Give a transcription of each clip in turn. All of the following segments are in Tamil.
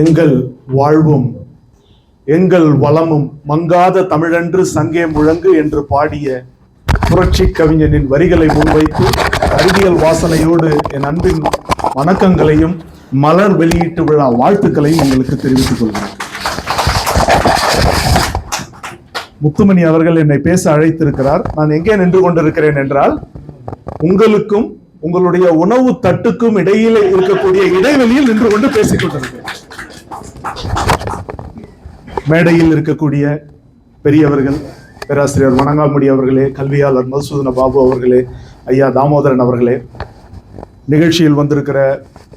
எங்கள் வாழ்வும் எங்கள் வளமும் மங்காத தமிழன்று சங்கே முழங்கு என்று பாடிய புரட்சி கவிஞனின் வரிகளை முன்வைத்து அறிவியல் வாசனையோடு என் அன்பின் வணக்கங்களையும் மலர் வெளியீட்டு விழா வாழ்த்துக்களையும் உங்களுக்கு தெரிவித்துக் கொள்கிறேன். முத்துமணி அவர்கள் என்னை பேச அழைத்திருக்கிறார். நான் எங்கே நின்று கொண்டிருக்கிறேன் என்றால் உங்களுக்கும் உங்களுடைய உணவு தட்டுக்கும் இடையிலே இருக்கக்கூடிய இடைவெளியில் நின்று கொண்டு பேசிக் கொண்டிருக்கிறேன். மேடையில் இருக்கக்கூடிய பெரியவர்கள் பேராசிரியர் வணங்காமுடி அவர்களே கல்வியாளர் மதுசூதன பாபு அவர்களே ஐயா தாமோதரன் அவர்களே நிகழ்ச்சியில் வந்திருக்கிற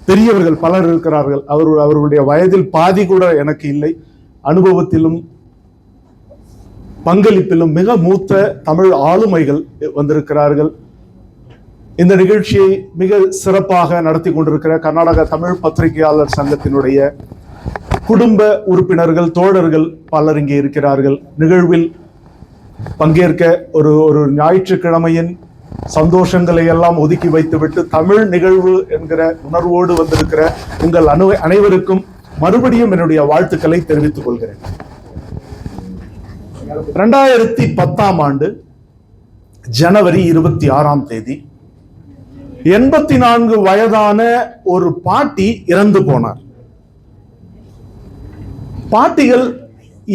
பெரியவர்கள் பலர் இருக்கிறார்கள். அவர் அவர்களுடைய வயதில் பாதி கூட எனக்கு இல்லை. அனுபவத்திலும் பங்களிப்பிலும் மிக மூத்த தமிழ் ஆளுமைகள் வந்திருக்கிறார்கள். இந்த நிகழ்ச்சியை மிக சிறப்பாக நடத்தி கொண்டிருக்கிற கர்நாடக தமிழ் பத்திரிகையாளர் சங்கத்தினுடைய குடும்ப உறுப்பினர்கள் தோழர்கள் பலர் இங்கே இருக்கிறார்கள். நிகழ்வில் பங்கேற்க ஒரு ஒரு ஞாயிற்றுக்கிழமையின் சந்தோஷங்களை எல்லாம் ஒதுக்கி வைத்துவிட்டு தமிழ் நிகழ்வு என்கிற உணர்வோடு வந்திருக்கிற உங்கள் அனு அனைவருக்கும் மறுபடியும் என்னுடைய வாழ்த்துக்களை தெரிவித்துக் கொள்கிறேன். ரெண்டாயிரத்தி பத்தாம் ஆண்டு ஜனவரி இருபத்தி ஆறாம் தேதி எண்பத்தி நான்கு வயதான ஒரு பாட்டி இறந்து போனார். பாட்டிகள்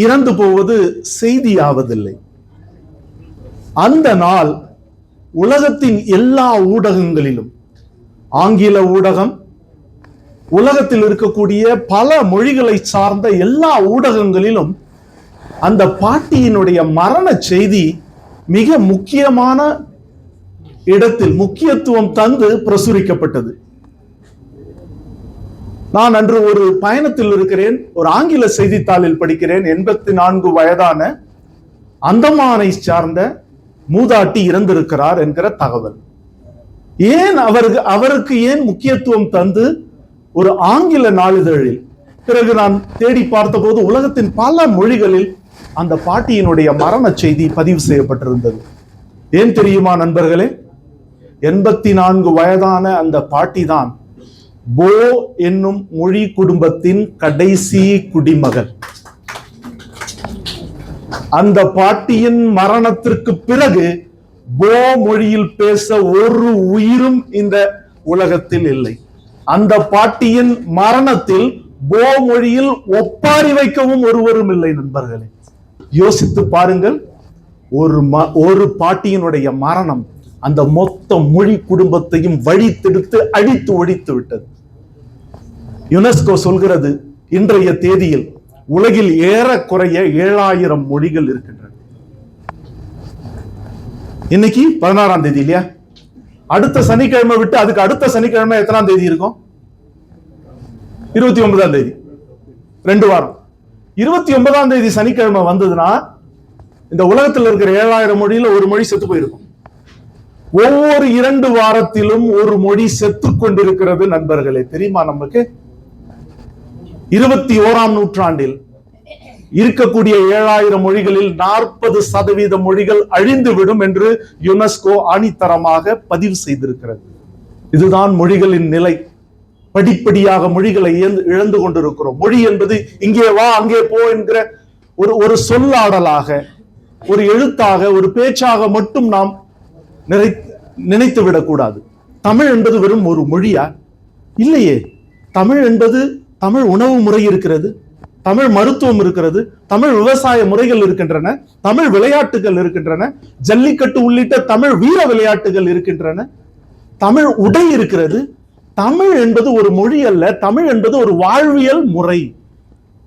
இறந்து போவது செய்தியாவதில்லை. அந்த நாள் உலகத்தின் எல்லா ஊடகங்களிலும் ஆங்கில ஊடகம் உலகத்தில் இருக்கக்கூடிய பல மொழிகளை சார்ந்த எல்லா ஊடகங்களிலும் அந்த பாட்டியினுடைய மரண செய்தி மிக முக்கியமான இடத்தில் முக்கியத்துவம் தந்து பிரசுரிக்கப்பட்டது. நான் அன்று ஒரு பயணத்தில் இருக்கிறேன் ஒரு ஆங்கில செய்தித்தாளில் படிக்கிறேன் எண்பத்தி நான்கு வயதான அந்தமானை சார்ந்த மூதாட்டி இறந்திருக்கிறார் என்கிற தகவல். ஏன் அவருக்கு அவருக்கு ஏன் முக்கியத்துவம் தந்து ஒரு ஆங்கில நாளிதழில் பிறகு நான் தேடி பார்த்தபோது உலகத்தின் பல மொழிகளில் அந்த பாட்டியினுடைய மரண செய்தி பதிவு செய்யப்பட்டிருந்தது. ஏன் தெரியுமா நண்பர்களே? எண்பத்தி நான்கு வயதான அந்த பாட்டி தான் போ என்னும் மொழி குடும்பத்தின் கடைசி குடிமகள் அந்த பாட்டியின் மரணத்திற்கு பிறகு போ மொழியில் பேச ஒரு உயிரும் இந்த உலகத்தில் இல்லை. அந்த பாட்டியின் மரணத்தில் போ மொழியில் ஒப்பாரி வைக்கவும் ஒருவரும் இல்லை நண்பர்களே. யோசித்து பாருங்கள் ஒரு ம- ஒரு பாட்டியினுடைய மரணம் அந்த மொத்த மொழி குடும்பத்தையும் வழித்தெடுத்து அழித்து ஒழித்து விட்டது. யுனெஸ்கோ சொல்கிறது இன்றைய தேதியில் உலகில் ஏறக்குறைய ஏழாயிரம் மொழிகள் இருக்கின்றன. இன்னைக்கு பதினாறாம் தேதி இல்லையா? அடுத்த சனிக்கிழமை விட்டு அதுக்கு அடுத்த சனிக்கிழமை எத்தனாம் தேதி இருக்கும்? இருபத்தி ஒன்பதாம் தேதி. ரெண்டு வாரம். இருபத்தி ஒன்பதாம் தேதி சனிக்கிழமை வந்ததுன்னா இந்த உலகத்தில் இருக்கிற ஏழாயிரம் மொழியில ஒரு மொழி செத்து போயிருக்கும். ஒவ்வொரு இரண்டு வாரத்திலும் ஒரு மொழி செத்து கொண்டிருக்கிறது நண்பர்களே தெரியுமா நமக்கு? இருபத்தி ஓராம் நூற்றாண்டில் இருக்கக்கூடிய ஏழாயிரம் மொழிகளில் நாற்பது சதவீத மொழிகள் அழிந்துவிடும் என்று யுனெஸ்கோ ஆணித்தரமாக பதிவு செய்திருக்கிறது. இதுதான் மொழிகளின் நிலை. படிப்படியாக மொழிகளை இழந்து- இழந்து கொண்டிருக்கிறோம். மொழி என்பது இங்கே வா அங்கே போ என்கிற ஒரு ஒரு சொல்லாடலாக ஒரு எழுத்தாக ஒரு பேச்சாக மட்டும் நாம் நிறை நினைத்து விடக்கூடாது தமிழ் என்பது வெறும் ஒரு மொழியா? இல்லையே. தமிழ் என்பது தமிழ் உணவு முறை இருக்கிறது தமிழ் மருத்துவம் இருக்கிறது தமிழ் விவசாய முறைகள் இருக்கின்றன தமிழ் விளையாட்டுகள் இருக்கின்றன ஜல்லிக்கட்டு உள்ளிட்ட தமிழ் வீர விளையாட்டுகள் இருக்கின்றன. தமிழ் உடை இருக்கிறது தமிழ் என்பது ஒரு மொழி அல்ல தமிழ் என்பது ஒரு வாழ்வியல் முறை.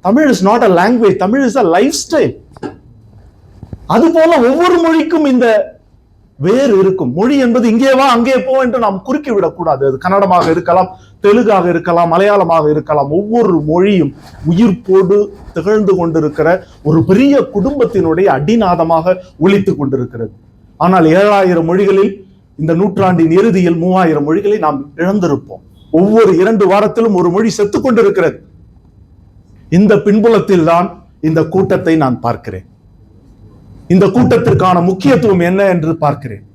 Tamil is not a language Tamil is a life style அதுபோல ஒவ்வொரு மொழிக்கும் இந்த வேறு இருக்கும். மொழி என்பது இங்கே வா அங்கே போ என்று நாம் குறுக்கி விடக்கூடாது. அது கன்னடமாக இருக்கலாம் தெலுங்காக இருக்கலாம் மலையாளமாக இருக்கலாம். ஒவ்வொரு மொழியும் உயிர்ப்போடு திகழ்ந்து கொண்டிருக்கிற ஒரு பெரிய குடும்பத்தினுடைய அடிநாதமாக ஒழித்து கொண்டிருக்கிறது. ஆனால் ஏழாயிரம் மொழிகளில் இந்த நூற்றாண்டின் இறுதியில் மூவாயிரம் மொழிகளை நாம் இழந்திருப்போம். ஒவ்வொரு இரண்டு வாரத்திலும் ஒரு மொழி செத்துக் கொண்டிருக்கிறது. இந்த பின்புலத்தில் தான் இந்த கூட்டத்தை நான் பார்க்கிறேன். இந்த கூட்டத்திற்கான முக்கியத்துவம் என்ன என்று பார்க்கிறேன்.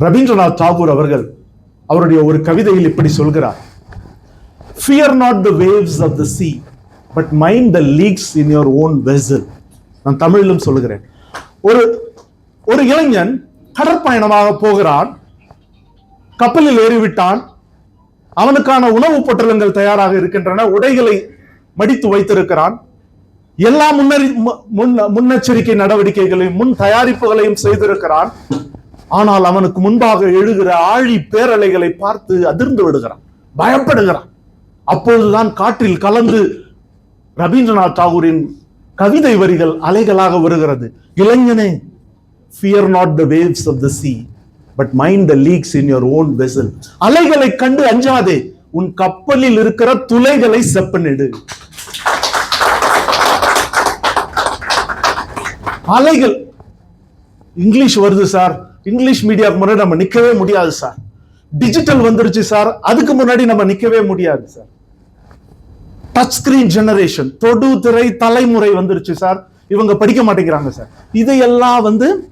ரவீந்திரநாத் தாகூர் அவர்கள் அவருடைய ஒரு கவிதையில் இப்படி சொல்கிறார். Fear not the waves of the sea but mind the leaks in your own vessel நான் தமிழிலும் சொல்கிறேன். ஒரு ஒரு இளைஞன் கடற்பயணமாக போகிறான் கப்பலில் ஏறிவிட்டான் அவனுக்கான உணவுப் பொட்டலங்கள் தயாராக இருக்கின்றன உடைகளை மடித்து வைத்திருக்கிறான் எல்லா முன்னறி முன் முன்னெச்சரிக்கை நடவடிக்கைகளையும் முன் தயாரிப்புகளையும் செய்திருக்கிறான். ஆனால் அவனுக்கு முன்பாக எழுகிற ஆழி பேரலைகளை பார்த்து அதிர்ந்து விடுகிறான் பயப்படுகிறான். அப்பொழுதுதான் காற்றில் கலந்து ரவீந்திரநாத் தாகூரின் கவிதை வரிகள் அலைகளாக வருகிறது. இளைஞனே fear not the waves of the sea but mind the leaks in your own vessel அலைகளை கண்டு அஞ்சாதே உன் கப்பலில் இருக்கிற துளைகளை செப்பனிடு. அலைகள். இங்கிலீஷ் வருது சார். இங்கிலீஷ் மீடியாவுக்கு முன்னாடி நம்ம நிற்கவே முடியாது சார். டிஜிட்டல் வந்துருச்சு சார். அதுக்கு முன்னாடி நம்ம நிற்கவே முடியாது சார். டச் ஸ்கிரீன் ஜெனரேஷன் தொடு திரை தலைமுறை வந்துருச்சு சார். இவங்க படிக்க மாட்டேங்கிறாங்க சார். இதையெல்லாம் வந்து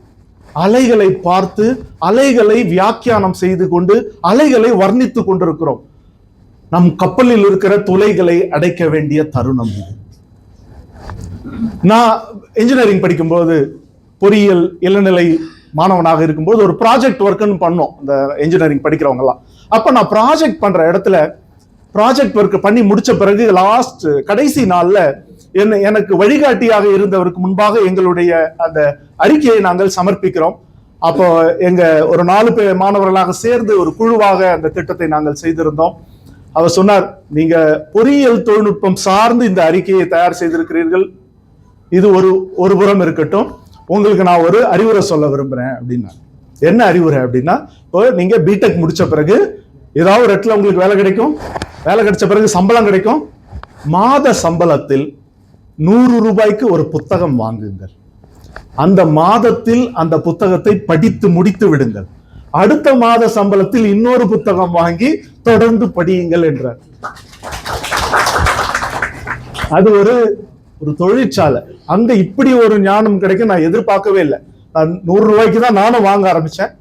அலைகளை பார்த்து அலைகளை வியாக்கியானம் செய்து கொண்டு அலைகளை வர்ணித்து கொண்டிருக்கிறோம். நம் கப்பலில் இருக்கிற துளைகளை அடைக்க வேண்டிய தருணம் இது. நான் இன்ஜினியரிங் படிக்கும்போது பொறியியல் இளநிலை மாணவனாக இருக்கும்போது ஒரு ப்ராஜெக்ட் ஒர்க்குன்னு பண்ணோம். இந்த இன்ஜினியரிங் படிக்கிறவங்கலாம் அப்போ நான் ப்ராஜெக்ட் பண்ணுற இடத்துல ப்ராஜெக்ட் ஒர்க் பண்ணி முடிச்ச பிறகு லாஸ்ட் கடைசி நாளில் என்ன எனக்கு வழிகாட்டியாக இருந்தவருக்கு முன்பாக எங்களுடைய அந்த அறிக்கையை நாங்கள் சமர்ப்பிக்கிறோம். அப்போ எங்க ஒரு நாலு பேர் மாணவர்களாக சேர்ந்து ஒரு குழுவாக அந்த திட்டத்தை நாங்கள் செய்திருந்தோம். அவர் சொன்னார் நீங்க பொறியியல் தொழில்நுட்பம் சார்ந்து இந்த அறிக்கையை தயார் செய்திருக்கிறீர்கள். இது ஒரு ஒரு புறம் இருக்கட்டும். உங்களுக்கு நான் ஒரு அறிவுரை சொல்ல விரும்புகிறேன் அப்படின்னா. என்ன அறிவுரை அப்படின்னா இப்போ நீங்கள் பிடெக் முடித்த பிறகு ஏதாவது ஒரு இடத்துல உங்களுக்கு வேலை கிடைக்கும். வேலை கிடைச்ச பிறகு சம்பளம் கிடைக்கும். மாத சம்பளத்தில் நூறு ரூபாய்க்கு ஒரு புத்தகம் வாங்குங்கள். அந்த மாதத்தில் அந்த புத்தகத்தை படித்து முடித்து விடுங்கள். அடுத்த மாத சம்பளத்தில் இன்னொரு புத்தகம் வாங்கி தொடர்ந்து படியுங்கள் என்றார். அது ஒரு ஒரு தொழிற்சாலை. அங்க இப்படி ஒரு ஞானம் கிடைக்கும் நான் எதிர்பார்க்கவே இல்லை. நான் நூறு ரூபாய்க்கு தான் நானும் வாங்க ஆரம்பிச்சேன்.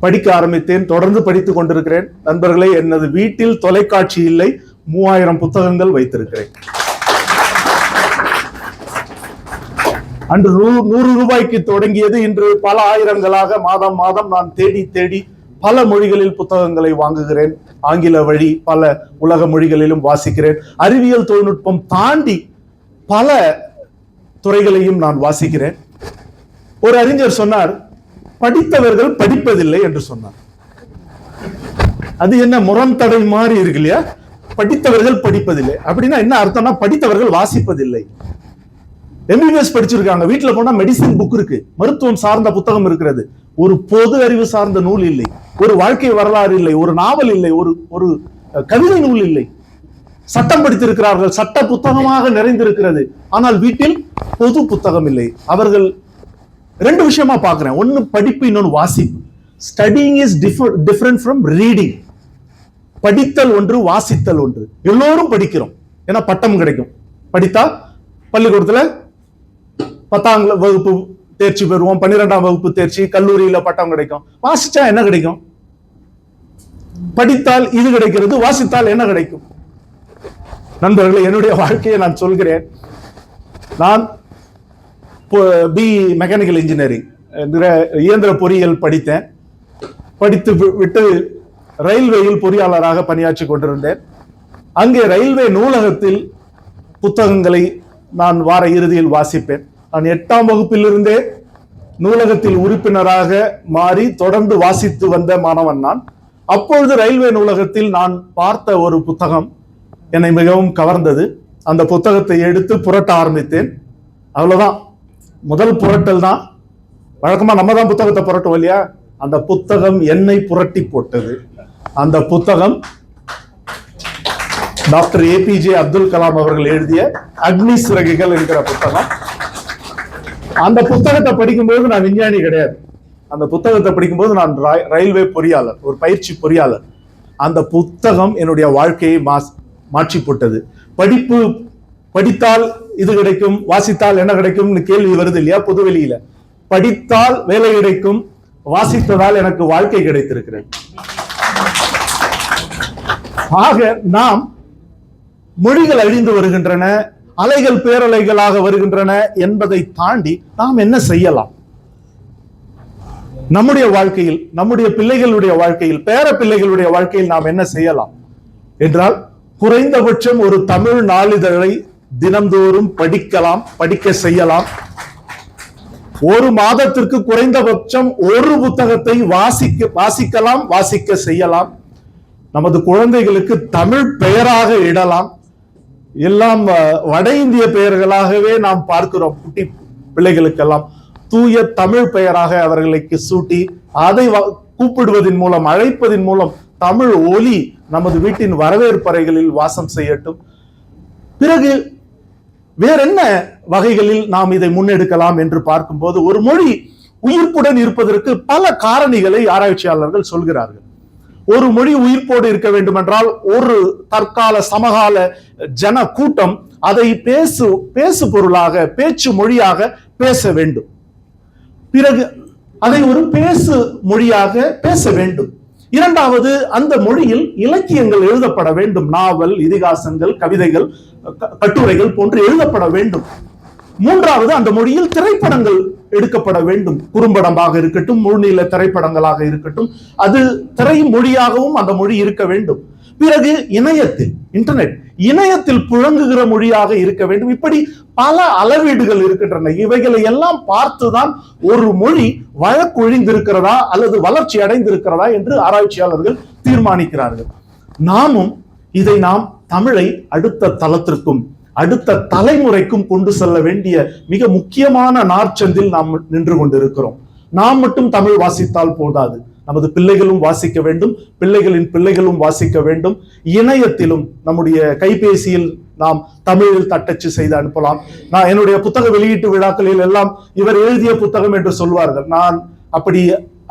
படிக்க ஆரம்பித்தேன் தொடர்ந்து படித்துக் கொண்டிருக்கிறேன். நண்பர்களே எனது வீட்டில் தொலைக்காட்சி இல்லை மூவாயிரம் புத்தகங்கள் வைத்திருக்கிறேன். அன்று நூறு ரூபாய்க்கு தொடங்கியது இன்று பல ஆயிரங்களாக மாதம் மாதம் நான் தேடி தேடி பல மொழிகளில் புத்தகங்களை வாங்குகிறேன். ஆங்கில வழி பல உலக மொழிகளிலும் வாசிக்கிறேன். அறிவியல் தொழில்நுட்பம் தாண்டி பல துறைகளையும் நான் வாசிக்கிறேன். ஒரு அறிஞர் சொன்னார் படித்தவர்கள் படிப்பதில்லை என்று சொன்னார். அது என்ன முரண்தடை மாதிரி இருக்கு இல்லையா? படித்தவர்கள் படிப்பதில்லை. அப்படின்னா என்ன அர்த்தம்னா படித்தவர்கள் வாசிப்பதில்லை. எம்பிபிஎஸ் படிச்சிருக்காங்க. வீட்டில் போனா மெடிசின் புக் இருக்கு. மருத்துவம் சார்ந்த புத்தகம் இருக்கிறது. ஒரு பொது அறிவு சார்ந்த நூல் இல்லை. ஒரு வாழ்க்கை வரலாறு இல்லை. ஒரு நாவல் இல்லை. ஒரு ஒரு கவிதை நூல் இல்லை. சட்டம் படித்திருக்கிறார்கள். சட்ட புத்தகமாக நிறைந்திருக்கிறது. ஆனால் வீட்டில் பொது புத்தகம் இல்லை. அவர்கள் ரெண்டு விஷயமா பார்க்கிறேன். ஒன்னு படிப்பு இன்னொன்னு வாசிப்பு. Studying is different from reading படித்தல் ஒன்று வாசித்தல் ஒன்று. எல்லோரும் படிக்கிறோம். ஏன்னா பட்டம் கிடைக்கும். படித்தா பள்ளிக்கூடத்துல பத்தாம் வகுப்பு தேர்ச்சி பெறுவோம். பன்னிரெண்டாம் வகுப்பு தேர்ச்சி கல்லூரியில பட்டம் கிடைக்கும். வாசிச்சா என்ன கிடைக்கும்? படித்தால் இது கிடைக்கிறது வாசித்தால் என்ன கிடைக்கும்? நண்பர்களே என்னுடைய வாழ்க்கையை நான் சொல்கிறேன். நான் பி மெக்கானிக்கல் இன்ஜினியரிங் இயந்திர பொறியியல் படித்தேன். படித்து வி- விட்டு ரயில்வேயில் பொறியாளராக பணியாற்றி கொண்டிருந்தேன். அங்கே ரயில்வே நூலகத்தில் புத்தகங்களை நான் வார இறுதியில் வாசிப்பேன். நான் எட்டாம் வகுப்பிலிருந்தே நூலகத்தில் உறுப்பினராக மாறி தொடர்ந்து வாசித்து வந்த மாணவன் நான். அப்பொழுது ரயில்வே நூலகத்தில் நான் பார்த்த ஒரு புத்தகம் என்னை மிகவும் கவர்ந்தது. அந்த புத்தகத்தை எடுத்து புரட்ட ஆரம்பித்தேன். அவ்வளவுதான். முதல் புரட்டல் தான். வழக்கமா நம்ம தான் புத்தகத்தை புரட்டுவோம் இல்லையா? அந்த புத்தகம் என்னை புரட்டி போட்டது. அந்த புத்தகம் டாக்டர் ஏபிஜே அப்துல் கலாம் அவர்கள் எழுதிய அக்னி சிறகுகள் என்கிற புத்தகம். அந்த புத்தகத்தை படிக்கும்போது நான் விஞ்ஞானி கிடையாது. அந்த புத்தகத்தை படிக்கும்போது நான் ரயில்வே பொறியாளர் ஒரு பயிற்சி பொறியாளர். அந்த புத்தகம் என்னுடைய வாழ்க்கையை மாஸ் மாற்றி போட்டது படிப்பு படித்தால் இது கிடைக்கும் வாசித்தால் என்ன கிடைக்கும்னு கேள்வி வருது இல்லையா பொதுவெளியில. படித்தால் வேலை கிடைக்கும் வாசித்ததால் எனக்கு வாழ்க்கை கிடைத்திருக்கிறது. ஆக நாம் மொழிகள் அழிந்து வருகின்றன அலைகள் பேரலைகளாக வருகின்றன என்பதை தாண்டி நாம் என்ன செய்யலாம்? நம்முடைய வாழ்க்கையில் நம்முடைய பிள்ளைகளுடைய வாழ்க்கையில் பேர பிள்ளைகளுடைய வாழ்க்கையில் நாம் என்ன செய்யலாம்? என்றால் குறைந்தபட்சம் ஒரு தமிழ் நாளிதழை தினந்தோறும் படிக்கலாம் படிக்க செய்யலாம். ஒரு மாதத்திற்கு குறைந்தபட்சம் ஒரு புத்தகத்தை வாசிக்க வாசிக்கலாம் வாசிக்க செய்யலாம். நமது குழந்தைகளுக்கு தமிழ் பெயராக இடலாம். எல்லாம் வட இந்திய பெயர்களாகவே நாம் பார்க்கிறோம் குட்டி பிள்ளைகளுக்கெல்லாம். தூய தமிழ் பெயராக அவர்களுக்கு சூட்டி அதை கூப்பிடுவதன் மூலம் அழைப்பதன் மூலம் தமிழ் ஒலி நமது வீட்டின் வரவேற்பறைகளில் வாசம் செய்யட்டும். பிறகு வேற என்ன வகைகளில் நாம் இதை முன்னெடுக்கலாம் என்று பார்க்கும்போது ஒரு மொழி உயிர்ப்புடன் இருப்பதற்கு பல காரணிகளை ஆராய்ச்சியாளர்கள் சொல்கிறார்கள். ஒரு மொழி உயிர்ப்போடு இருக்க வேண்டுமென்றால் ஒரு தற்கால சமகால ஜன கூட்டம் அதை பேசு பேசு பொருளாக பேச்சு மொழியாக பேச வேண்டும். பிறகு அதை ஒரு பேசு மொழியாக பேச வேண்டும். இரண்டாவது அந்த மொழியில் இலக்கியங்கள் எழுதப்பட வேண்டும். நாவல் இதிகாசங்கள் கவிதைகள் கட்டுரைகள் போன்று எழுதப்பட வேண்டும். மூன்றாவது அந்த மொழியில் திரைப்படங்கள் எடுக்கப்பட வேண்டும். குறும்படமாக இருக்கட்டும் முழுநீள திரைப்படங்களாக இருக்கட்டும் அது திரை மொழியாகவும் அந்த மொழி இருக்க வேண்டும். பிறகு இணையத்தில் இன்டர்நெட் இணையத்தில் புழங்குகிற மொழியாக இருக்க வேண்டும். இப்படி பல அளவீடுகள் இருக்கின்றன. இவைகளை எல்லாம் பார்த்துதான் ஒரு மொழி வழக்கொழிந்திருக்கிறதா அல்லது வளர்ச்சி அடைந்திருக்கிறதா என்று ஆராய்ச்சியாளர்கள் தீர்மானிக்கிறார்கள். நாமும் இதை நாம் தமிழை அடுத்த தளத்திற்கும் அடுத்த தலைமுறைக்கும் கொண்டு செல்ல வேண்டிய மிக முக்கியமான நார்ச்சந்தில் நாம் நின்று கொண்டிருக்கிறோம். நாம் மட்டும் தமிழ் வாசித்தால் போதாது. நமது பிள்ளைகளும் வாசிக்க வேண்டும் பிள்ளைகளின் பிள்ளைகளும் வாசிக்க வேண்டும். இணையத்திலும் நம்முடைய கைபேசியில் நாம் தமிழில் தட்டச்சு செய்து அனுப்பலாம். நான் என்னுடைய புத்தக வெளியீட்டு விழாக்களில் எல்லாம் இவர் எழுதிய புத்தகம் என்று சொல்வார்கள். நான் அப்படி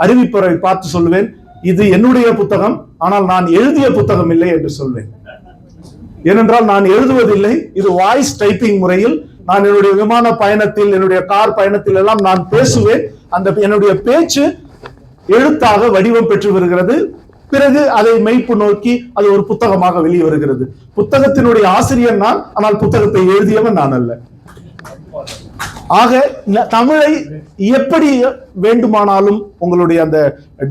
அறிவிப்பரை பார்த்து சொல்லுவேன் இது என்னுடைய புத்தகம் ஆனால் நான் எழுதிய புத்தகம் இல்லை என்று சொல்வேன். ஏனென்றால் நான் எழுதுவதில்லை இது வாய்ஸ் டைப்பிங் முறையில். நான் என்னுடைய விமான பயணத்தில் என்னுடைய கார் பயணத்தில் எல்லாம் நான் பேசுவேன். அந்த என்னுடைய பேச்சு எழுத்தாக வடிவம் பெற்று வருகிறது. பிறகு அதை மெய்ப்பு நோக்கி அது ஒரு புத்தகமாக வெளியே வருகிறது. புத்தகத்தினுடைய ஆசிரியர் நான் ஆனால் புத்தகத்தை எழுதியவன் நான் அல்ல. ஆக தமிழை எப்படி வேண்டுமானாலும் உங்களுடைய அந்த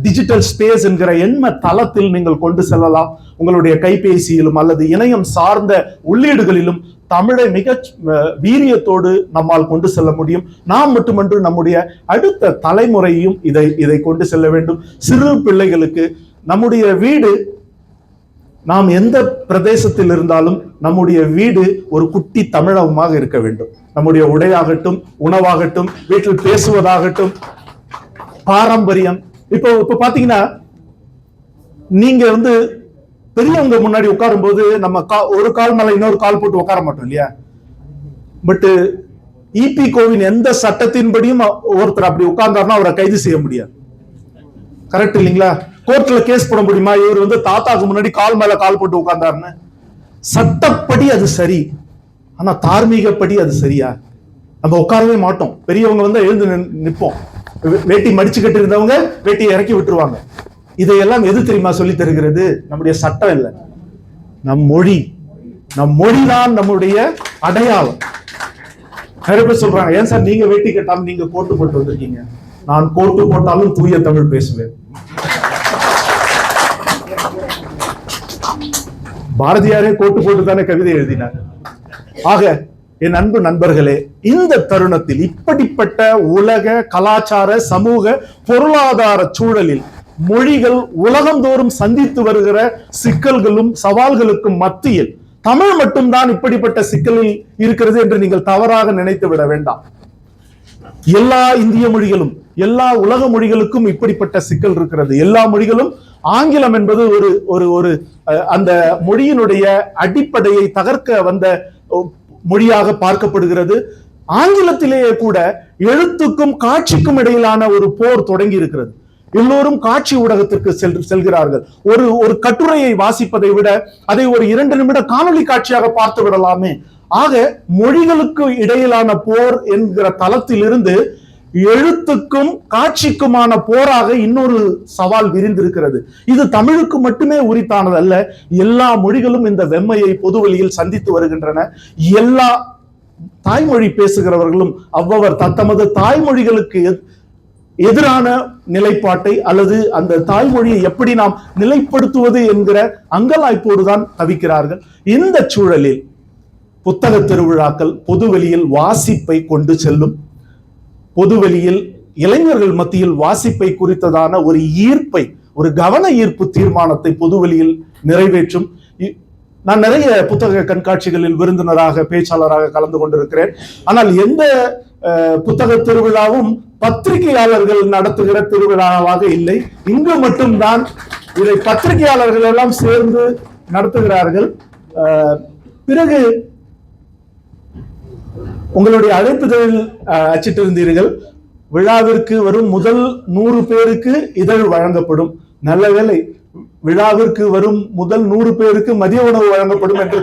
டிஜிட்டல் ஸ்பேஸ் என்கிற எண்ம தளத்தில் நீங்கள் கொண்டு செல்லலாம். உங்களுடைய கைபேசியிலும் அல்லது இணையம் சார்ந்த உள்ளீடுகளிலும் தமிழை மிக வீரியத்தோடு நம்மால் கொண்டு செல்ல முடியும். நாம் மட்டுமன்று நம்முடைய அடுத்த தலைமுறையும் இதை இதை கொண்டு செல்ல வேண்டும். சிறு பிள்ளைகளுக்கு நம்முடைய வீடு நாம் எந்த பிரதேசத்தில் இருந்தாலும் நம்முடைய வீடு ஒரு குட்டி தமிழகமாக இருக்க வேண்டும். நம்முடைய உடையாகட்டும் உணவாகட்டும் வீட்டில் பேசுவதாகட்டும் பாரம்பரியம். இப்போ இப்போ பாத்தீங்கன்னா நீங்க வந்து பெரியவங்க முன்னாடி உட்காரும் போது நம்ம கா- ஒரு கால் மேல இன்னொரு கால் போட்டு உட்கார மாட்டோம் இல்லையா? பட்டு இபி கோவின் எந்த சட்டத்தின்படியும் ஒருத்தர் அப்படி உட்கார்ந்தாருன்னா அவரை கைது செய்ய முடியாது. கரெக்ட் இல்லைங்களா? கோர்ட்ல கேஸ் போட முடியுமா? இவர் வந்து தாத்தாக்கு முன்னாடி கால் மேல கால் போட்டு உட்கார்ந்தாருன்னு. சட்டப்படி அது சரி. ஆனா தார்மீகப்படி அது சரியா? நம்ம உட்காரவே மாட்டோம். பெரியவங்க வந்து எழுந்து நின்- வே- வேட்டி மடிச்சுக்கிட்டு இருந்தவங்க வேட்டியை இறக்கி விட்டுருவாங்க. இதையெல்லாம் எது தெரியுமா சொல்லி தருகிறது? நம்முடைய சட்டம் இல்லை நம் மொழி. நம் மொழிதான் நம்முடைய அடையாளம். நிறைய பேர் சொல்றாங்க ஏன் சார் நீங்க வேட்டி கட்டாம நீங்க கோட்டு போட்டு வந்திருக்கீங்க? நான் கோட்டு போட்டாலும் தூய தமிழ் பேசுவேன். பாரதியாரே கோட்டு போட்டு தானே கவிதை எழுதினார். ஆக என் அன்பு நண்பர்களே இந்த தருணத்தில் இப்படிப்பட்ட உலக கலாச்சார சமூக பொருளாதார சூழலில் மொழிகள் உலகந்தோறும் சந்தித்து வருகிற சிக்கல்களும் சவால்களுக்கும் மத்தியில் தமிழ் மட்டும்தான் இப்படிப்பட்ட சிக்கலில் இருக்கிறது என்று நீங்கள் தவறாக நினைத்து விட வேண்டாம். எல்லா இந்திய மொழிகளும் எல்லா உலக மொழிகளுக்கும் இப்படிப்பட்ட சிக்கல் இருக்கிறது. எல்லா மொழிகளும் ஆங்கிலம் என்பது ஒரு ஒரு ஒரு அஹ், அந்த மொழியினுடைய அடிப்படையை தகர்க்க வந்த மொழியாக பார்க்கப்படுகிறது. ஆங்கிலத்திலேயே கூட எழுத்துக்கும் காட்சிக்கும் இடையிலான ஒரு போர் தொடங்கி இருக்கிறது. எல்லோரும் காட்சி ஊடகத்திற்கு செல் செல்கிறார்கள். ஒரு ஒரு கட்டுரையை வாசிப்பதை விட அதை ஒரு இரண்டு நிமிட காணொலி காட்சியாக பார்த்து விடலாமே. ஆக மொழிகளுக்கு இடையிலான போர் என்கிற தளத்திலிருந்து எழுத்துக்கும் காட்சிக்குமான போராக இன்னொரு சவால் விரிந்திருக்கிறது. இது தமிழுக்கு மட்டுமே உரித்தானது அல்ல எல்லா மொழிகளும் இந்த வெம்மையை பொதுவெளியில் சந்தித்து வருகின்றன. எல்லா தாய்மொழி பேசுகிறவர்களும் அவ்வவர் தத்தமது தாய்மொழிகளுக்கு எதிரான நிலைப்பாட்டை அல்லது அந்த தாய்மொழியை எப்படி நாம் நிலைப்படுத்துவது என்கிற அங்கலாய்ப்போடுதான் தவிக்கிறார்கள். இந்த சூழலில் புத்தக திருவிழாக்கள் பொதுவெளியில் வாசிப்பை கொண்டு செல்லும். பொதுவெளியில் இளைஞர்கள் மத்தியில் வாசிப்பை குறித்ததான ஒரு ஈர்ப்பை ஒரு கவன ஈர்ப்பு தீர்மானத்தை பொதுவெளியில் நிறைவேற்றும். இ- நான் நிறைய புத்தக கண்காட்சிகளில் விருந்தினராக பேச்சாளராக கலந்து கொண்டிருக்கிறேன். ஆனால் எந்த அஹ், புத்தக திருவிழாவும் பத்திரிகையாளர்கள் நடத்துகிற திருவிழாவாக இல்லை. இங்கு மட்டும்தான் இதை பத்திரிகையாளர்கள் எல்லாம் சேர்ந்து நடத்துகிறார்கள். பிறகு உங்களுடைய அழைப்புதழில் அச்சிட்டிருந்தீர்கள். விழாவிற்கு வரும் முதல் நூறு பேருக்கு இதழ் வழங்கப்படும். நல்ல வேலை விழாவிற்கு வரும் முதல் நூறு பேருக்கு மதிய உணவு வழங்கப்படும் என்று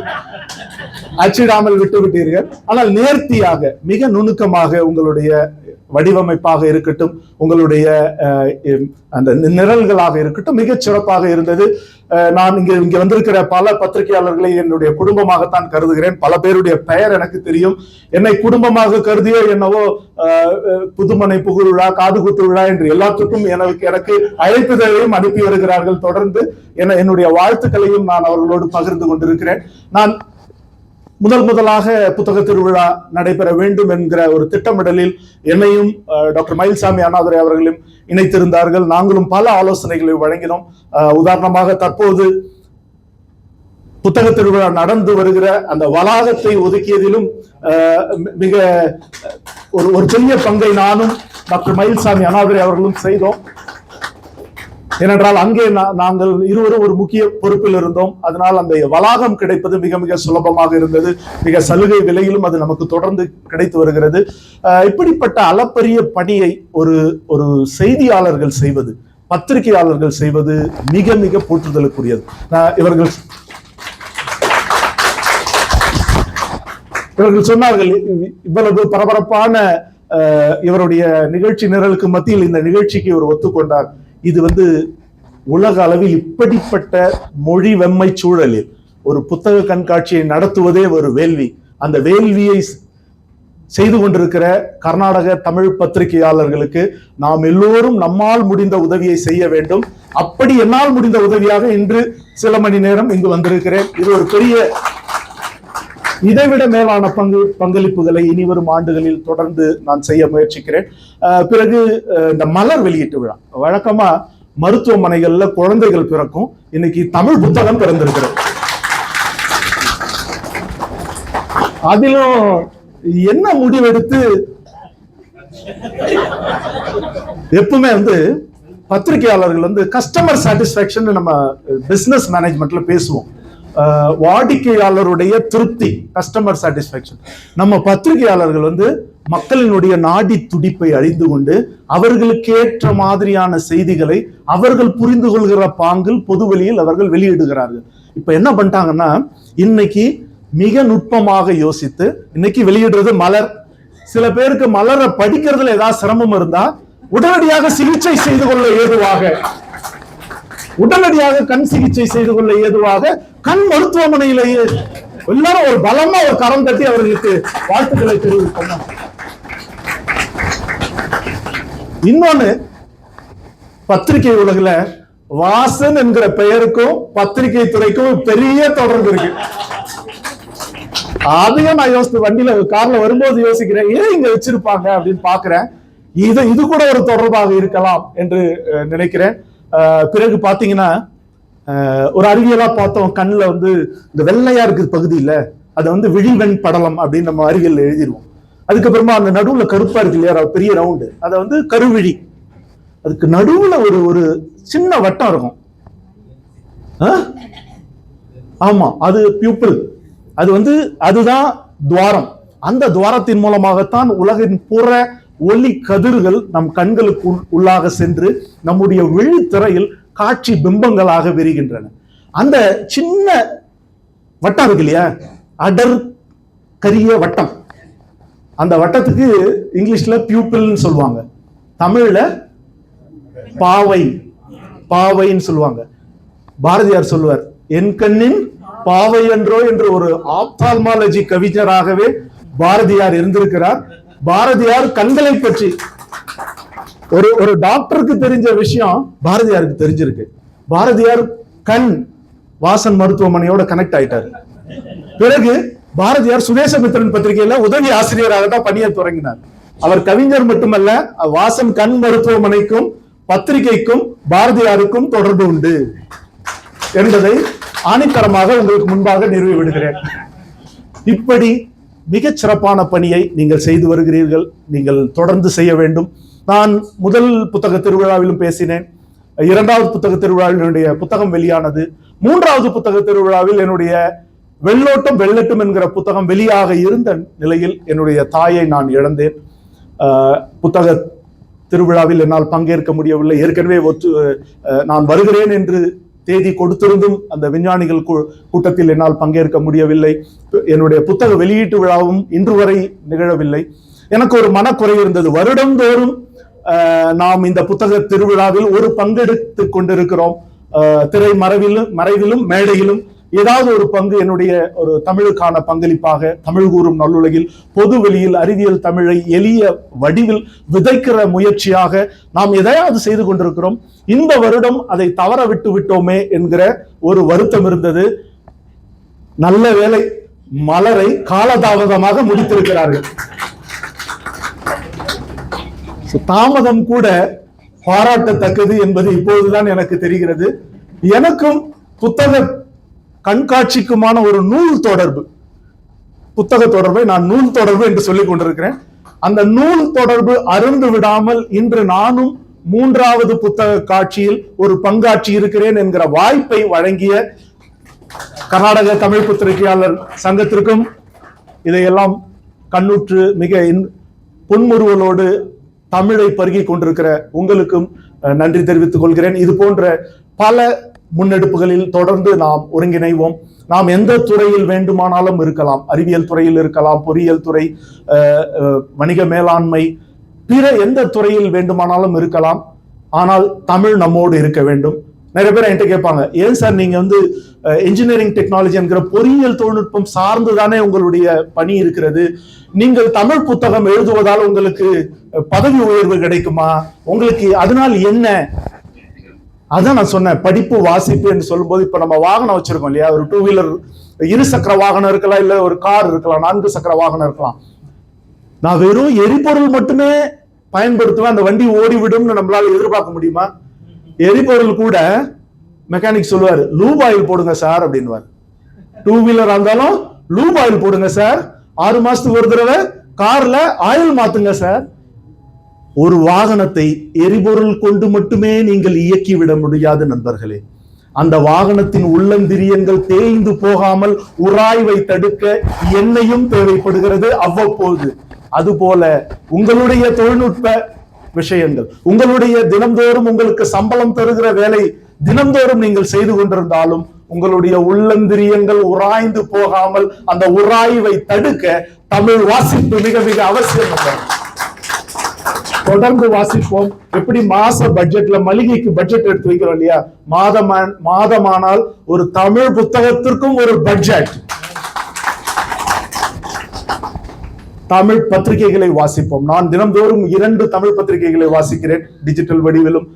அச்சிடாமல் விட்டு விட்டீர்கள் ஆனால் நேர்த்தியாக மிக நுணுக்கமாக உங்களுடைய வடிவமைப்பாக இருக்கட்டும் உங்களுடைய அந்த நிரல்களாக இருக்கட்டும் மிகச் சிறப்பாக இருந்தது. நான் இங்கே இங்க வந்திருக்கிற பல பத்திரிகையாளர்களை என்னுடைய குடும்பமாகத்தான் கருதுகிறேன். பல பேருடைய பெயர் எனக்கு தெரியும். என்னை குடும்பமாக கருதியோ என்னவோ புதுமனை புகழ்விழா காதுகுத்து விழா என்று எல்லாத்துக்கும் எனக்கு எனக்கு அழைப்புதலையும் அனுப்பி வருகிறார்கள். தொடர்ந்து என என்னுடைய வாழ்த்துக்களையும் நான் அவர்களோடு பகிர்ந்து கொண்டிருக்கிறேன். நான் முதல் முதலாக புத்தக திருவிழா நடைபெற வேண்டும் என்கிற ஒரு திட்டமிடலில் என்னையும் டாக்டர் மயில்சாமி அண்ணாதுரை அவர்களையும் இணைத்திருந்தார்கள். நாங்களும் பல ஆலோசனைகளை வழங்கினோம். உதாரணமாக தற்போது புத்தக திருவிழா நடந்து வருகிற அந்த வளாகத்தை ஒதுக்கியதிலும் மிக ஒரு ஒரு பெரிய பங்கை நானும் டாக்டர் மயில்சாமி அண்ணாதுரை அவர்களும் செய்தோம். ஏனென்றால் அங்கே நாங்கள் இருவரும் ஒரு முக்கிய பொறுப்பில் இருந்தோம். அதனால் அந்த வளாகம் கிடைப்பது மிக மிக சுலபமாக இருந்தது. மிக சலுகை விலையிலும் அது நமக்கு தொடர்ந்து கிடைத்து வருகிறது. அஹ் இப்படிப்பட்ட அளப்பரிய பணியை ஒரு ஒரு செய்தியாளர்கள் செய்வது பத்திரிகையாளர்கள் செய்வது மிக மிக போற்றுதலுக்குரியது. நான் இவர்கள் இவர்கள் சொன்னார்கள் இவ்வளவு பரபரப்பான இவருடைய நிகழ்ச்சி நிரலுக்கு மத்தியில் இந்த நிகழ்ச்சிக்கு இவர் ஒத்துக்கொண்டார். இது வந்து உலக அளவில் இப்படிப்பட்ட மொழி வெம்மை சூழலில் ஒரு புத்தக கண்காட்சியை நடத்துவதே ஒரு வேள்வி. அந்த வேள்வியை செய்து கொண்டிருக்கிற கர்நாடக தமிழ் பத்திரிகையாளர்களுக்கு நாம் எல்லோரும் நம்மால் முடிந்த உதவியை செய்ய வேண்டும். அப்படி என்னால் முடிந்த உதவியாக இன்று சில மணி நேரம் இங்கு வந்திருக்கிறேன். இது ஒரு பெரிய இதைவிட மேலான பங்கு பங்களிப்புகளை இனி வரும் ஆண்டுகளில் தொடர்ந்து நான் செய்ய முயற்சிக்கிறேன். பிறகு இந்த மலர் வெளியீட்டு விழா. வழக்கமா மருத்துவமனைகள்ல குழந்தைகள் பிறக்கும். இன்னைக்கு தமிழ் புத்தகம் பிறந்திருக்கிறது. அதிலும் என்ன முடிவெடுத்து எப்பவுமே வந்து பத்திரிகையாளர்கள் வந்து கஸ்டமர் சாட்டிஸ்ஃபேக்ஷன் நம்ம பிசினஸ் மேனேஜ்மெண்ட்ல பேசுவோம். வாடிக்கையாளருடைய திருப்தி கஸ்டமர் சாட்டிஸ்ஃபேக்ஷன் நம்ம பத்திரிகையாளர்கள் வந்து மக்களினுடைய நாடி துடிப்பை அறிந்து கொண்டு அவர்களுக்கேற்ற மாதிரியான செய்திகளை அவர்கள் புரிந்து கொள்கிற பாங்கில் பொதுவெளியில் அவர்கள் வெளியிடுகிறார்கள். இப்ப என்ன பண்ணிட்டாங்கன்னா இன்னைக்கு மிக நுட்பமாக யோசித்து இன்னைக்கு வெளியிடுறது மலர். சில பேருக்கு மலரை படிக்கிறதுல ஏதாவது சிரமம் இருந்தா உடனடியாக சிகிச்சை செய்து கொள்ள ஏதுவாக உடனடியாக கண் சிகிச்சை செய்து கொள்ள ஏதுவாக கண் மருத்துவமனையிலேயே எல்லாரும் ஒரு பலமா ஒரு கரம் தட்டி அவர்களுக்கு வாழ்த்துக்களை தெரிவிப்போம். இன்னொன்னு பத்திரிகை உலகில வாசன் என்கிற பெயருக்கும் பத்திரிகை துறைக்கும் பெரிய தொடர்பு இருக்கு. அதையும் நான் யோசித்து வண்டியில கார்ல வரும்போது யோசிக்கிறேன் ஏன் இங்க வச்சிருப்பாங்க அப்படின்னு பாக்குறேன் இது இது கூட ஒரு தொடர்பாக இருக்கலாம் என்று நினைக்கிறேன். பிறகு பாத்தீங்கன்னா ஒரு அறிவியலா பார்த்தோம் கண்ணுல வந்து இந்த வெள்ளையா இருக்கிற பகுதியில அதை வந்து விழிவெண் படலம் அப்படின்னு நம்ம அறிவியல் எழுதிருவோம். அதுக்கப்புறமா அந்த நடுவுல கருப்பா இருக்கு இல்லையா ஒரு பெரிய ரவுண்டு அதை வந்து கருவிழி. அதுக்கு நடுவுல ஒரு ஒரு சின்ன வட்டம் இருக்கும். ஆ? ஆமா அது பியூப்பிள் அது வந்து அதுதான் துவாரம். அந்த துவாரத்தின் மூலமாகத்தான் உலகின் புற ஒளி கதிர்கள் நம் கண்களுக்கு உள்- உள்ளாக சென்று நம்முடைய விழித்திரையில் காட்சி பிம்பங்களாக விரிகின்றன. அந்த சின்ன வட்டம் இருக்கு இல்லையா? அடர் கரிய வட்டம். அந்த வட்டத்துக்கு இங்கிலீஷ்ல பியூப்பிள்னு சொல்லுவாங்க. தமிழ்ல பாவை பாவைன்னு சொல்லுவாங்க. பாரதியார் சொல்லுவார் என் கண்ணின் பாவை என்றோ என்று ஒரு ஆப்தால்மாலஜி கவிஞராகவே பாரதியார் இருந்திருக்கிறார். பாரதியார் கண்களை பற்றி. ஒரு ஒரு டாக்டருக்கு தெரிஞ்ச விஷயம் பாரதியாருக்கு தெரிஞ்சிருக்கு. பாரதியார் கண் வாசன் மருத்துவமனையோட கனெக்ட் ஆயிட்டாரு. பிறகு பாரதியார் சுதேசமித்திரன் பத்திரிகையில உதவி ஆசிரியராக தான் பணியை தொடங்கினார். அவர் கவிஞர் மட்டுமல்ல வாசன் கண் மருத்துவமனைக்கும் பத்திரிகைக்கும் பாரதியாருக்கும் தொடர்பு உண்டு என்பதை ஆணித்தரமாக உங்களுக்கு முன்பாக நிறுவி விடுகிறேன். இப்படி மிகச் சிறப்பான பணியை நீங்கள் செய்து வருகிறீர்கள். நீங்கள் தொடர்ந்து செய்ய வேண்டும். நான் முதல் புத்தக திருவிழாவிலும் பேசினேன். இரண்டாவது புத்தக திருவிழாவில் என்னுடைய புத்தகம் வெளியானது. மூன்றாவது புத்தக திருவிழாவில் என்னுடைய வெள்ளோட்டம் வெள்ளட்டும் என்கிற புத்தகம் வெளியாக இருந்த நிலையில் என்னுடைய தாயை நான் இழந்தேன். புத்தக திருவிழாவில் என்னால் பங்கேற்க முடியவில்லை. ஏற்கனவே ஒத்து நான் வருகிறேன் என்று தேதி கொடுத்திருந்தும் அந்த விஞ்ஞானிகள் கூ- கூட்டத்தில் என்னால் பங்கேற்க முடியவில்லை. என்னுடைய புத்தக வெளியீட்டு விழாவும் இன்று வரை நிகழவில்லை. எனக்கு ஒரு மனக்குறை இருந்தது. வருடந்தோறும் நாம் இந்த புத்தக திருவிழாவில் ஒரு பங்கெடுத்து கொண்டிருக்கிறோம். திரை மறைவிலும் மறைவிலும் மேடையிலும் ஏதாவது ஒரு பங்கு என்னுடைய ஒரு தமிழுக்கான பங்களிப்பாக தமிழ் கூறும் நல்லுலகில் பொது வெளியில் அறிவியல் தமிழை எளிய வடிவில் விதைக்கிற முயற்சியாக நாம் எதையாவது செய்து கொண்டிருக்கிறோம். இந்த வருடம் அதை தவற விட்டு விட்டோமே என்கிற ஒரு வருத்தம் இருந்தது. நல்ல வேளை மலரை காலதாமதமாக முடித்திருக்கிறார்கள். தாமதம் கூட பாராட்டத்தக்கது என்பது இப்போதுதான் எனக்கு தெரிகிறது. எனக்கும் புத்தக கண்காட்சிக்குமான ஒரு நூல் தொடர்பு. புத்தக தொடர்பை நான் நூல் தொடர்பு என்று சொல்லிக் கொண்டிருக்கிறேன். அந்த நூல் தொடர்பு அருந்து விடாமல் இன்று நானும் மூன்றாவது புத்தக காட்சியில் ஒரு பங்காற்றி இருக்கிறேன் என்கிற வாய்ப்பை வழங்கிய கர்நாடக தமிழ் பத்திரிகையாளர் சங்கத்திற்கும் இதையெல்லாம் கண்ணுற்று மிக இன்- புன்முறுவலோடு தமிழை பருகி கொண்டிருக்கிற உங்களுக்கும் நன்றி தெரிவித்துக் கொள்கிறேன். இது போன்ற பல முன்னெடுப்புகளில் தொடர்ந்து நாம் ஒருங்கிணைவோம். நாம் எந்த துறையில் வேண்டுமானாலும் இருக்கலாம். அறிவியல் துறையில் இருக்கலாம் பொறியியல் துறை வணிக மேலாண்மை பிற எந்த துறையில் வேண்டுமானாலும் இருக்கலாம். ஆனால் தமிழ் நம்மோடு இருக்க வேண்டும். நிறைய பேர் என்கிட்ட கேட்பாங்க ஏன் சார் நீங்க வந்து இன்ஜினியரிங் டெக்னாலஜி என்கிற பொறியியல் தொழில்நுட்பம் சார்ந்து தானே உங்களுடைய பணி இருக்கிறது? நீங்கள் தமிழ் புத்தகம் எழுதுவதால் உங்களுக்கு பதவி உயர்வு கிடைக்குமா? உங்களுக்கு அதனால் என்ன அதான் நான் சொன்னேன் படிப்பு வாசிப்பு என்று சொல்லும்போது இப்ப நம்ம வாகனம் வச்சிருக்கோம் இல்லையா? ஒரு டூ வீலர் இரு சக்கர வாகனம் இருக்கலாம் இல்ல ஒரு கார் இருக்கலாம் நான்கு சக்கர வாகனம் இருக்கலாம். நான் வெறும் எரிபொருள் மட்டுமே பயன்படுத்துவேன் அந்த வண்டி ஓடிவிடும்னு நம்மளால எதிர்பார்க்க முடியுமா? எரிபொருள் கூட மெக்கானிக் சொல்லுவார் லூப் ஆயில் போடுங்க சார் அப்படின்னுவார். டூ வீலர் இருந்தாலும் லூப் ஆயில் போடுங்க சார் ஆறு மாசத்துக்கு ஒரு தடவை கார்ல ஆயில் மாத்துங்க சார் ஒரு வாகனத்தை எரிபொருள் கொண்டு மட்டுமே நீங்கள் இயக்கிவிட முடியாது நண்பர்களே. அந்த வாகனத்தின் உள்ளந்திரியங்கள் தேய்ந்து போகாமல் உராய்வை தடுக்க எண்ணெயும் தேவைப்படுகிறது அவ்வப்போது. அதுபோல உங்களுடைய தொழில்நுட்ப விஷயங்கள் உங்களுடைய தினந்தோறும் உங்களுக்கு சம்பளம் தருகிற வேலை தினந்தோறும் நீங்கள் செய்து கொண்டிருந்தாலும் உங்களுடைய உள்ளந்திரியங்கள் உராய்ந்து போகாமல் அந்த உராய்வை தடுக்க தமிழ் வாசிப்பு மிக மிக அவசியம் தொடர்ந்து வாசிப்போம். எப்படி மாச பட்ஜெட்ல மளிகைக்கு பட்ஜெட் எடுத்து வைக்கிறோம் இல்லையா? மாதமா மாதமானால் ஒரு தமிழ் புத்தகத்திற்கும் ஒரு பட்ஜெட் தமிழ் பத்திரிகைகளை வாசிப்போம். நான் தினம்தோறும் இரண்டு தமிழ் பத்திரிகைகளை வாசிக்கிறேன். டிஜிட்டல் வடிவிலும்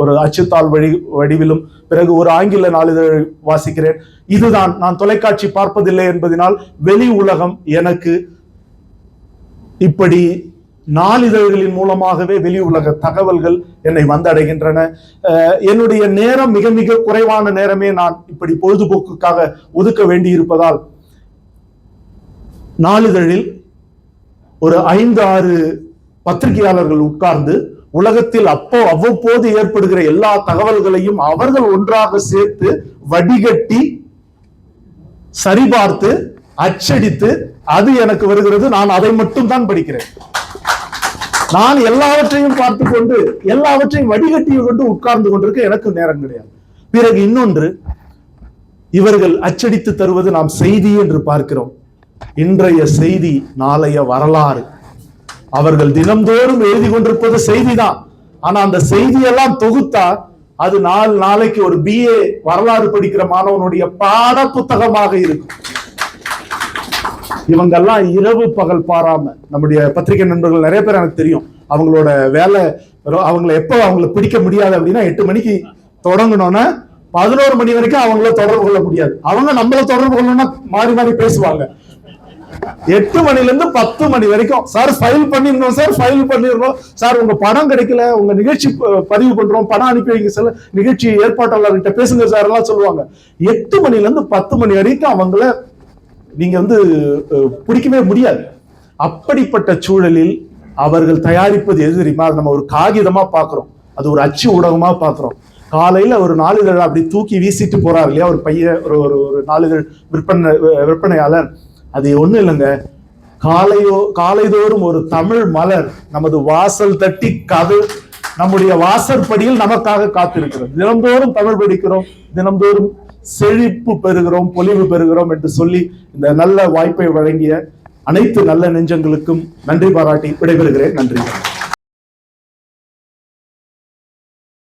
ஒரு அச்சுத்தாள் வழி வடிவிலும் பிறகு ஒரு ஆங்கில நாளிதழை வாசிக்கிறேன். இதுதான் நான் தொலைக்காட்சி பார்ப்பதில்லை என்பதனால் வெளி உலகம் எனக்கு இப்படி நாளிதழ்களின் மூலமாகவே வெளி உலக தகவல்கள் என்னை வந்தடைகின்றன. என்னுடைய நேரம் மிக மிக குறைவான நேரமே நான் இப்படி பொழுதுபோக்குக்காக ஒதுக்க வேண்டி இருப்பதால் நாளிதழில் ஒரு ஐந்து ஆறு பத்திரிகையாளர்கள் உட்கார்ந்து உலகத்தில் அப்போ அவ்வப்போது ஏற்படுகிற எல்லா தகவல்களையும் அவர்கள் ஒன்றாக சேர்த்து வடிகட்டி சரிபார்த்து அச்சடித்து அது எனக்கு வருகிறது நான் அதை மட்டும் தான் படிக்கிறேன். நான் எல்லாவற்றையும் பார்த்து கொண்டு எல்லாவற்றையும் வடிகட்டி கொண்டு உட்கார்ந்து கொண்டிருக்க எனக்கு நேரம் கிடையாது. பிறகு இன்னொன்று இவர்கள் அச்சடித்து தருவது நாம் செய்தி என்று பார்க்கிறோம். இன்றைய செய்தி நாளைய வரலாறு. அவர்கள் தினம்தோறும் எழுதி கொண்டிருப்பது செய்திதான். ஆனா அந்த செய்தியெல்லாம் தொகுத்தா அது நாலு நாளைக்கு ஒரு பிஏ வரலாறு படிக்கிற மாணவனுடைய பாட புத்தகமாக இருக்கும். இவங்கெல்லாம் இரவு பகல் பாராம நம்முடைய பத்திரிகை நண்பர்கள் நிறைய பேர் எனக்கு தெரியும். அவங்களோட வேலை அவங்கள எப்போ அவங்கள பிடிக்க முடியாது அப்படின்னா எட்டு மணிக்கு தொடங்கணும்னா பதினோரு மணி வரைக்கும் அவங்கள தொடர்பு கொள்ள முடியாது. அவங்க நம்மள தொடர்பு கொள்ளணும்னா மாறி மாறி பேசுவாங்க. எட்டு மணில இருந்து பத்து மணி வரைக்கும். சார் ஃபைல் பண்ணிருந்தோம் சார் ஃபைல் பண்ணிருந்தோம். சார் உங்க படம் கிடைக்கல உங்க நிகழ்ச்சி பதிவு பண்றோம் படம் அனுப்பி வைங்க சார் நிகழ்ச்சி ஏற்பாட்டாளர்கிட்ட பேசுங்க சார் எல்லாம் சொல்லுவாங்க. எட்டு மணில இருந்து பத்து மணி வரைக்கும் அவங்கள நீங்கள் வந்து பிடிக்கவே முடியாது. அப்படிப்பட்ட சூழலில் அவர்கள் தயாரிப்பது எது தெரியுமா? நம்ம ஒரு காகிதமாக பார்க்குறோம் அது ஒரு அச்சு ஊடகமாக பார்க்குறோம் காலையில் ஒரு நாளிதழ் அப்படி தூக்கி வீசிட்டு போகிறார் இல்லையா? ஒரு பையன் ஒரு ஒரு ஒரு நாளிதழ் விற்பனை விற்பனையாளர். அது ஒன்றும் இல்லைங்க. காலையோ காலைதோறும் ஒரு தமிழ் மலர் நமது வாசல் தட்டி கது நம்முடைய வாசற்படியில் நமக்காக காத்திருக்கிறது. தினந்தோறும் தமிழ் படிக்கிறோம். தினந்தோறும் செழிப்பு பெறுகிறோம் பொலிவு பெறுகிறோம் என்று சொல்லி இந்த நல்ல வாய்ப்பை வழங்கிய அனைத்து நல்ல நெஞ்சங்களுக்கும் நன்றி பாராட்டி விடைபெறுகிறேன். நன்றி.